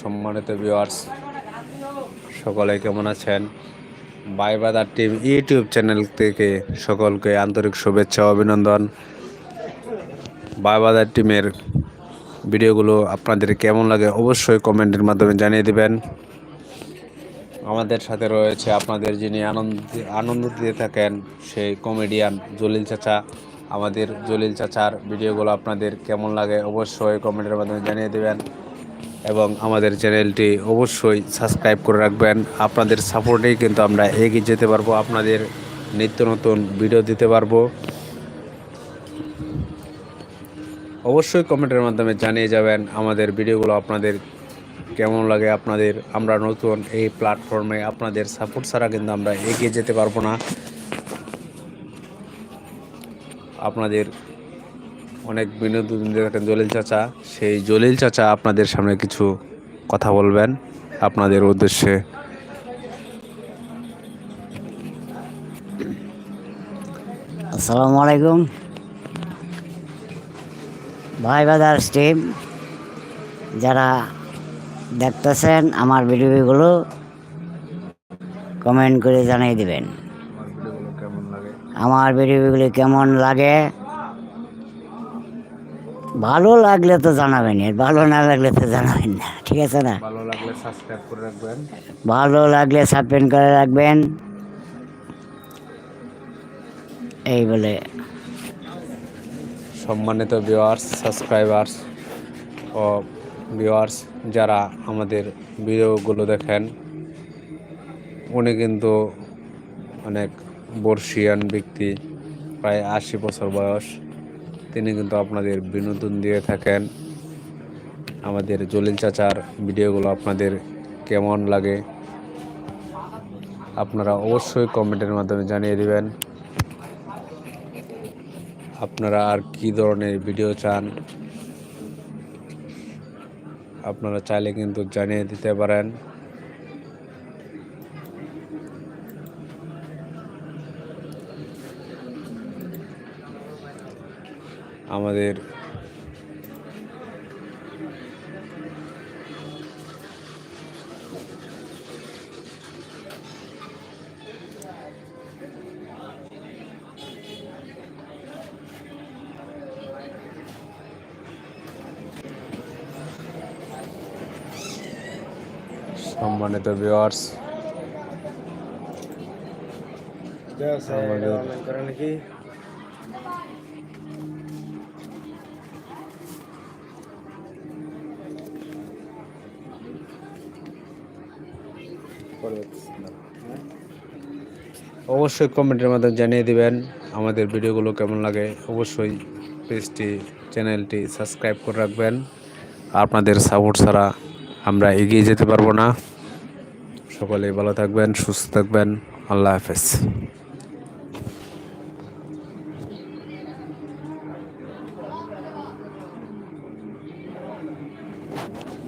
সম্মানিত ভিউয়ার্স সকলে কেমন আছেন? বাই বাইবাদার টিম ইউটিউব চ্যানেল থেকে সকলকে আন্তরিক শুভেচ্ছা অভিনন্দন। বাইবাদার টিমের ভিডিওগুলো আপনাদের কেমন লাগে অবশ্যই কমেন্টের মাধ্যমে জানিয়ে দিবেন। আমাদের সাথে রয়েছে আপনাদের যিনি আনন্দ আনন্দ দিয়ে থাকেন, সেই কমেডিয়ান জলিল চাচা। আমাদের জলিল চাচার ভিডিওগুলো আপনাদের কেমন লাগে অবশ্যই কমেন্টের মাধ্যমে জানিয়ে দেবেন। এবং আমাদের চ্যানেলটি অবশ্যই সাবস্ক্রাইব করে রাখবেন। আপনাদের সাপোর্টেই কিন্তু আমরা এগিয়ে যেতে পারব, আপনাদের নিত্য নতুন ভিডিও দিতে পারব। অবশ্যই কমেন্টের মাধ্যমে জানিয়ে যাবেন আমাদের ভিডিওগুলো আপনাদের কেমন লাগে, আপনাদের, আমরা নতুন এই প্ল্যাটফর্মে আপনাদের সাপোর্ট ছাড়া কিন্তু আমরা এগিয়ে যেতে পারব না। আপনাদের অনেক বিনোদন থাকেন জলিল চাচা। সেই জলিল চাচা আপনাদের সামনে কিছু কথা বলবেন। আপনাদের উদ্দেশ্যে। আসসালামু আলাইকুম। ভাই বাজার স্টিম যারা দেখতেছেন আমার ভিডিওগুলো কমেন্ট করে জানিয়ে দিবেন। কেমন লাগে? আমার ভিডিওগুলি কেমন লাগে? ভালো লাগলে তো জানাবেন ভালো না লাগলে তো জানাবেন না ঠিক আছে না? ভালো লাগলে সাবস্ক্রাইব করে রাখবেন। ভালো লাগলে সাবস্ক্রাইব করে রাখবেন। এই বলে। সম্মানিত ভিউয়ার্স সাবস্ক্রাইবার্স ও ভিউয়ার্স যারা আমাদের ভিডিওগুলো দেখেন উনি কিন্তু অনেক বর্ষিয়ান ব্যক্তি প্রায় আশি বছর বয়স। তিনি কিন্তু আপনাদের বিনোদন দিয়ে থাকেন। আমাদের জলিল চাচার ভিডিওগুলো আপনাদের কেমন লাগে? আপনারা অবশ্যই কমেন্টের মাধ্যমে জানিয়ে দেবেন। আপনারা আর কি ধরনের ভিডিও চান? আপনারা চাইলে কিন্তু জানিয়ে দিতে পারেন। আমাদের সম্মানিত ভিউয়ার্স আমাদের অবশ্যই কমেন্টের মাধ্যমে জানিয়ে দিবেন আমাদের ভিডিওগুলো কেমন লাগে। অবশ্যই পেজটি, চ্যানেলটি সাবস্ক্রাইব করে রাখবেন। আপনাদের সাপোর্ট ছাড়া আমরা এগিয়ে যেতে পারব না। সকলেই ভালো থাকবেন, সুস্থ থাকবেন। আল্লাহ হাফেজ।